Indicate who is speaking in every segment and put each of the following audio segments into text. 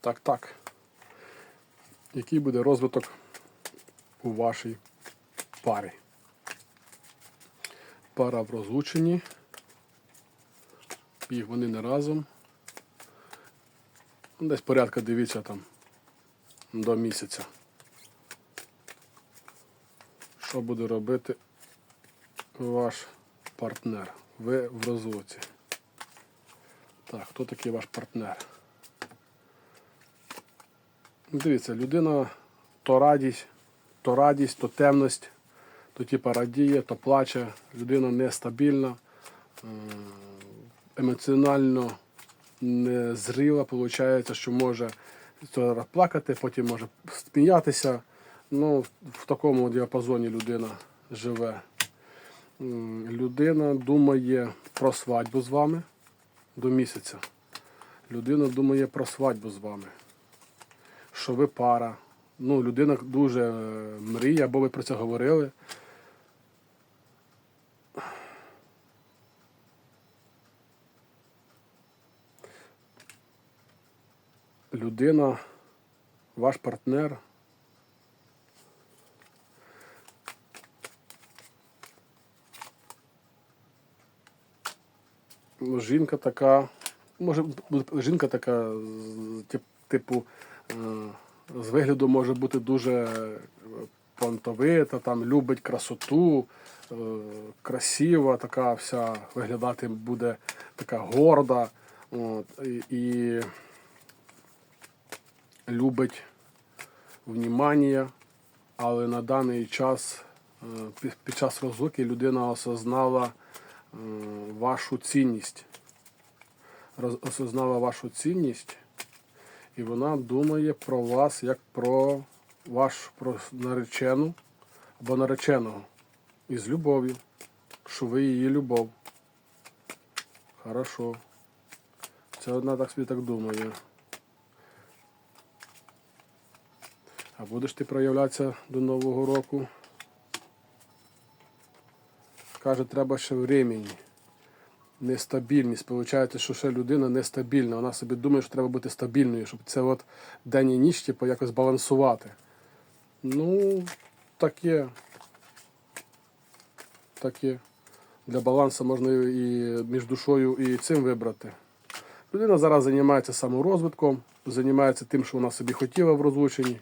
Speaker 1: Так, так. Який буде розвиток у вашій парі? Пара в розлученні. Їх вони не разом. Ну, Десь порядка дивіться там до місяця. Що буде робити ваш партнер? Ви в розлуці. Так, хто такий ваш партнер? Ну, Дивіться, людина то радість, то радість, то темність, то типа радіє, то плаче. Людина нестабільна, е, емоціонально незріла, виходить, що може плакати, потім може сміятися. Ну, в такому діапазоні людина живе. Людина думає про свадьбу з вами до місяця. Людина думає про свадьбу з вами що ви пара. Ну, людина дуже е, мріє, або ви про це говорили. Людина, ваш партнер. Жінка така, може, жінка така, типу, з вигляду може бути дуже е, понтовита, там любить красоту, е, красива, така вся виглядати буде така горда. От, і, любить внімання, але на даний час, е, під- час розлуки людина осознала е, вашу цінність. Осознала вашу цінність, і вона думає про вас як про ваш про наречену або нареченого. І з любов'ю, що ви її любов. Хорошо. Це одна так собі так думає. А будеш ти проявлятися до Нового року? Каже, треба ще времени. Нестабільність. Получається, що ще людина нестабільна. Вона собі думає, що треба бути стабільною, щоб це от день і ніч типу, якось балансувати. Ну, таке. Таке. Для балансу можна і між душою і цим вибрати. Людина зараз займається саморозвитком, займається тим, що вона собі хотіла в розлученні.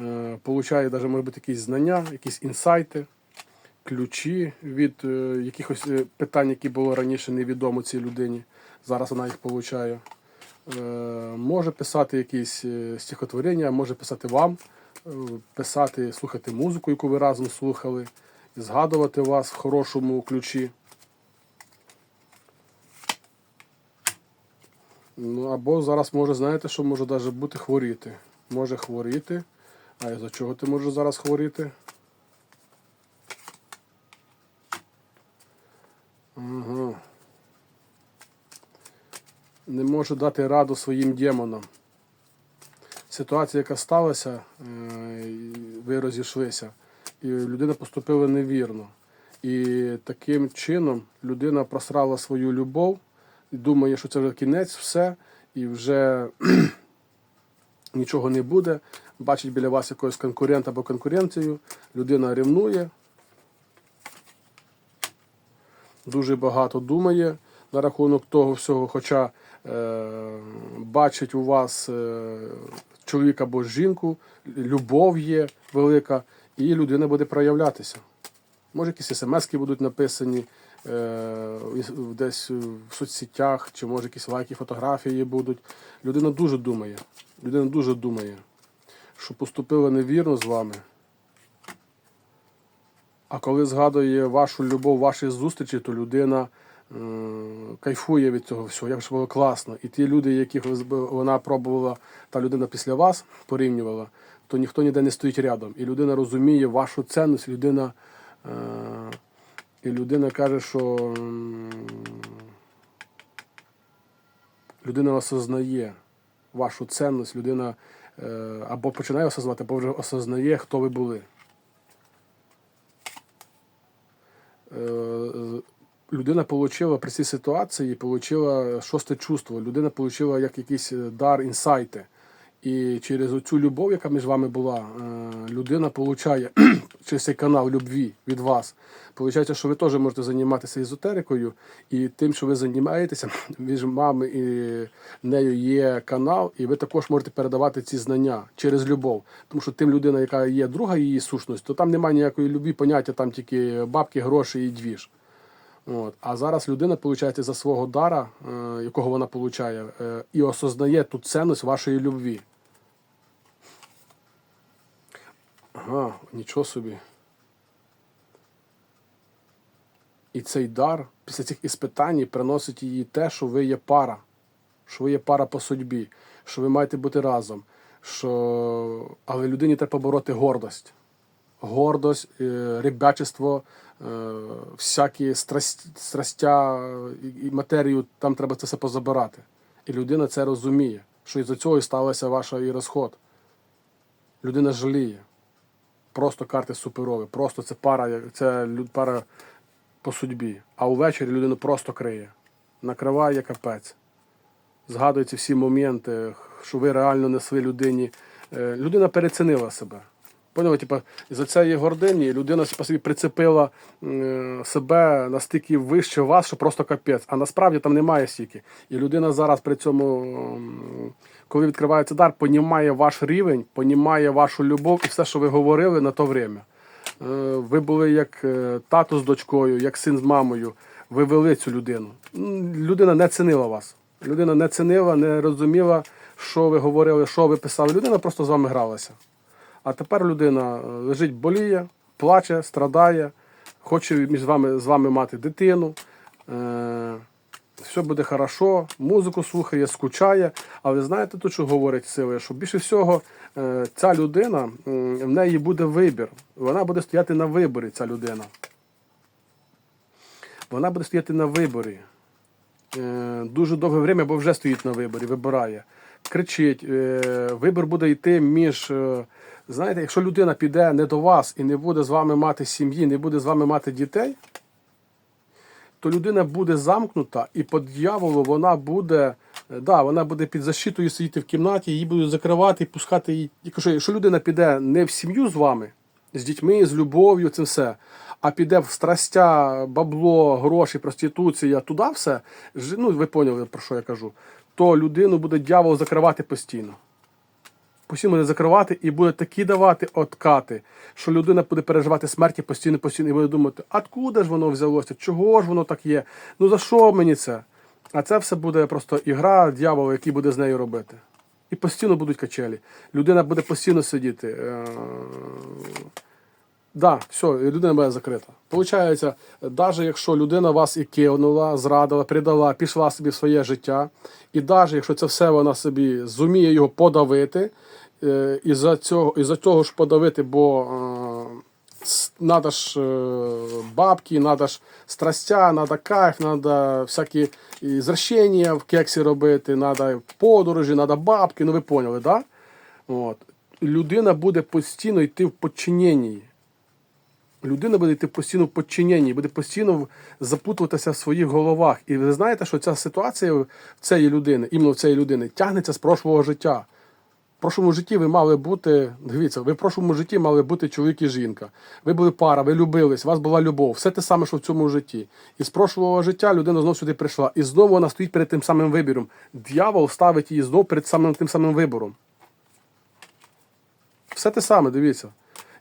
Speaker 1: Е, Получає навіть, може бути, якісь знання, якісь інсайти, ключі від е, якихось е, питань, які були раніше невідомо цій людині. Зараз вона їх получає. Е, Може писати якісь стихотворення, може писати вам, писати, слухати музику, яку ви разом слухали, згадувати вас в хорошому ключі. Ну, або зараз може, знаєте, що може навіть бути хворіти. Може хворіти. А за чого ти можеш зараз хворіти? Ага. Не можу дати раду своїм демонам. Ситуація, яка сталася, е, ви розійшлися, і людина поступила невірно. І таким чином людина просрала свою любов і думає, що це вже кінець, все, і вже нічого не буде. Бачить біля вас якогось конкурента або конкуренцію, людина ревнує, дуже багато думає на рахунок того всього, хоча е, бачить у вас е, чоловіка або жінку, любов є велика, і людина буде проявлятися. Може, якісь смски будуть написані е, десь в соцсетях, чи може якісь лайки, фотографії будуть. Людина дуже думає. Людина дуже думає, що поступила невірно з вами. А коли згадує вашу любов, ваші зустрічі, то людина е, кайфує від цього всього, як ж було класно. І ті люди, яких вона пробувала, та людина після вас порівнювала, то ніхто ніде не стоїть рядом. І людина розуміє вашу цінність, людина, е, і людина каже, що людина осознає вашу цінність, людина е, або починає осознавати, або вже осознає, хто ви були. Е, людина отримала при цій ситуації, отримала шосте чувство. Людина отримала як якийсь дар, інсайти. І через оцю любов, яка між вами була, е, людина получає через цей канал любві від вас. Получається, що ви теж можете займатися езотерикою, і тим, що ви займаєтеся, між вами і нею є канал, і ви також можете передавати ці знання через любов. Тому що тим людина, яка є друга її сущність, то там немає ніякої любві, поняття, там тільки бабки, гроші і двіж. От. А зараз людина, виходить, за свого дара, е, якого вона получає, е, і осознає ту цінність вашої любві. Ага, нічого собі. І цей дар після цих іспитань приносить їй те, що ви є пара, що ви є пара по судьбі, що ви маєте бути разом. Що... Але людині треба побороти гордость. Гордость, е, ребячество, е, всякі страстя і- матерію, там треба це все позабирати. І людина це розуміє, що із-за цього і сталося ваш і розход. Людина жаліє. Просто карти суперові, просто це пара, це пара по судьбі. А увечері людину просто криє. Накриває капець. Згадуються всі моменти, що ви реально несли людині. Е, Людина перецінила себе. Поняли, типа, за цієї гордині людина по собі прицепила е, себе настільки вище вас, що просто капець. А насправді там немає стільки. І людина зараз при цьому, коли відкривається дар, понімає ваш рівень, понімає вашу любов і все, що ви говорили на то время. Е, Ви були як е, тато з дочкою, як син з мамою. Ви вели цю людину. Людина не цінила вас. Людина не цінила, не розуміла, що ви говорили, що ви писали. Людина просто з вами гралася. А тепер людина е, лежить, боліє, плаче, страдає, хоче між вами, з вами мати дитину. Е, все буде хорошо, музику слухає, скучає. Але знаєте, тут що говорять сили, що більше всього е, ця людина, в неї буде вибір. Вона буде стояти на виборі, ця людина. Вона буде стояти на виборі. Дуже довге время, бо вже стоїть на виборі, вибирає. Кричить, вибір буде йти між. Знаєте, якщо людина піде не до вас і не буде з вами мати сім'ї, не буде з вами мати дітей, то людина буде замкнута, і по дьяволу вона буде, е, да, вона буде під защитою сидіти в кімнаті, її будуть закривати і пускати її. Якщо людина піде не в сім'ю з вами, з дітьми, з любов'ю, це все, а піде в страстя, бабло, гроші, проституція, туди все, ну ви поняли, про що я кажу, то людину буде дьявол закривати постійно постійно буде закривати і буде такі давати откати, що людина буде переживати смерті постійно, постійно і буде думати, откуда ж воно взялося, чого ж воно так є, ну за що мені це? А це все буде просто ігра дьявола, який буде з нею робити. І постійно будуть качелі. Людина буде постійно сидіти. Да, все, людина буде закрита. Получається, навіть якщо людина вас і кинула, зрадила, предала, пішла собі в своє життя, і навіть якщо це все вона собі зуміє його подавити, е, і за цього, і за цього ж подавити, бо е, треба ж е, бабки, треба ж страстя, треба кайф, треба всякі зращення в кексі робити, треба подорожі, треба бабки, ну ви поняли. Да? От. Людина буде постійно йти в подчиненні. Людина буде йти постійно в подчиненні, буде постійно запутуватися в своїх головах. І ви знаєте, що ця ситуація в цієї людини, іменно в цієї людини, тягнеться з прошлого життя. В прошлому житті ви мали бути, дивіться, ви в прошлому житті мали бути чоловік і жінка. Ви були пара, ви любились, у вас була любов, все те саме, що в цьому житті. І з прошлого життя людина знову сюди прийшла. І знову вона стоїть перед тим самим вибором. Дьявол ставить її знову перед самим тим самим вибором. Все те саме, дивіться.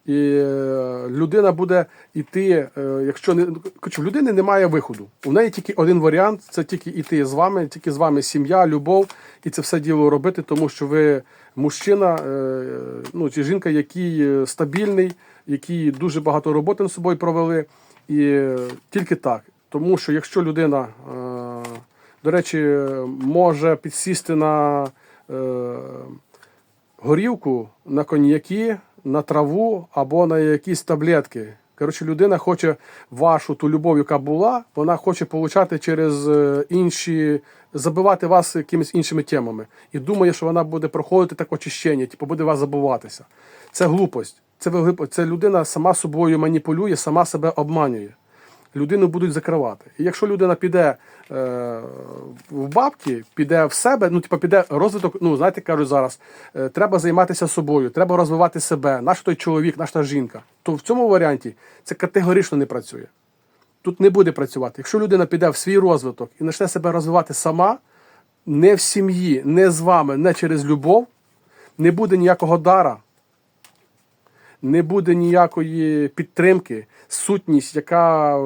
Speaker 1: І е, людина буде йти, е, якщо не в людини немає виходу. У неї тільки один варіант це тільки йти з вами, тільки з вами сім'я, любов, і це все діло робити, тому що ви мужчина, е, ну чи жінка, який стабільний, який дуже багато роботи над собою провели. І тільки так. Тому що якщо людина, до речі, може підсісти на. горівку на коньяки, на траву або на якісь таблетки. Коротше, людина хоче вашу ту любов, яка була, вона хоче получати через е, інші, забивати вас якимись іншими темами. І думає, що вона буде проходити таке очищення, типу буде вас забуватися. Це глупость. Це, це людина сама собою маніпулює, сама себе обманює. Людину будуть закривати. І якщо людина піде е, в бабки, піде в себе, ну типа піде розвиток, ну знаєте, кажуть зараз, е, треба займатися собою, треба розвивати себе, наш той чоловік, наша жінка, то в цьому варіанті це категорично не працює. Тут не буде працювати. Якщо людина піде в свій розвиток і почне себе розвивати сама, не в сім'ї, не з вами, не через любов, не буде ніякого дара, не буде ніякої підтримки, сутність, яка е,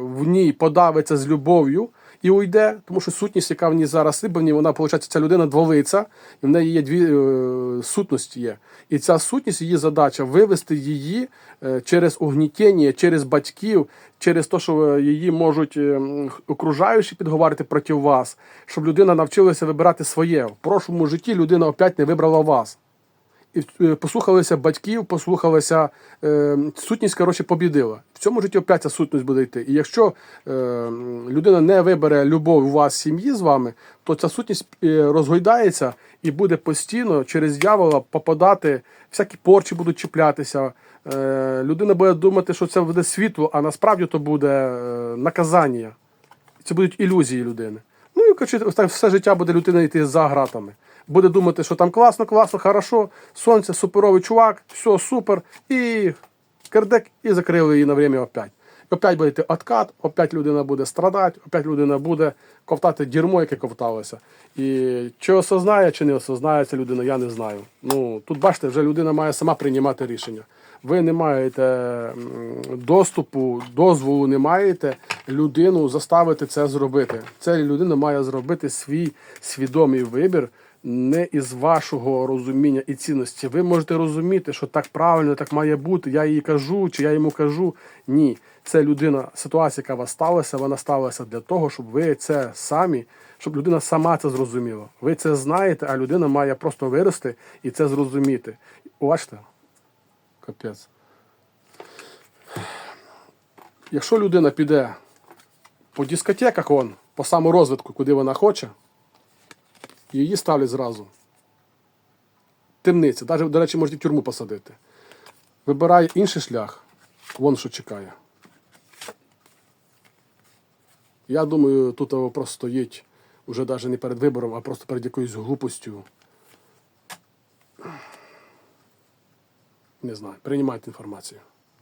Speaker 1: в ній подавиться з любов'ю і уйде, тому що сутність, яка в ній зараз в вона, виходить, ця людина дволиця, і в неї є дві е, сутності є. І ця сутність, її задача вивести її е, через угнітіння, через батьків, через те, що її можуть окружаючі підговорити проти вас, щоб людина навчилася вибирати своє. В прошлому житті людина опять не вибрала вас послухалися батьків, послухалися е, сутність, коротше, побідила. В цьому житті опять ця сутність буде йти. І якщо е, людина не вибере любов у вас сім'ї з вами, то ця сутність е, розгойдається і буде постійно через дьявола попадати, всякі порчі будуть чіплятися. Е, людина буде думати, що це буде світло, а насправді то буде е, наказання. Це будуть ілюзії людини. Ну і так все життя буде людина йти за гратами. Буде думати, що там класно, класно, хорошо, сонце, суперовий чувак, все супер, і кердек, і закрили її на время опять. Опять буде йти откат, опять людина буде страдати, опять людина буде ковтати дерьмо, яке ковталося. І чи осознає, чи не осознає ця людина, я не знаю. Ну тут бачите, вже людина має сама приймати рішення. Ви не маєте доступу, дозволу не маєте людину заставити це зробити. Ця людина має зробити свій свідомий вибір не із вашого розуміння і цінності. Ви можете розуміти, що так правильно, так має бути. Я їй кажу, чи я йому кажу. Ні, це людина, ситуація, яка вас сталася, вона сталася для того, щоб ви це самі, щоб людина сама це зрозуміла. Ви це знаєте, а людина має просто вирости і це зрозуміти. Бачите? Капець. Якщо людина піде по дискотеках, вон, по саморозвитку, куди вона хоче, її ставлять зразу. Темниця. Навіть, до речі, можуть в тюрму посадити. Вибирає інший шлях, вон що чекає. Я думаю, тут вопрос стоїть уже навіть не перед вибором, а просто перед якоюсь глупостю. Не знаю. Приймайте інформацію.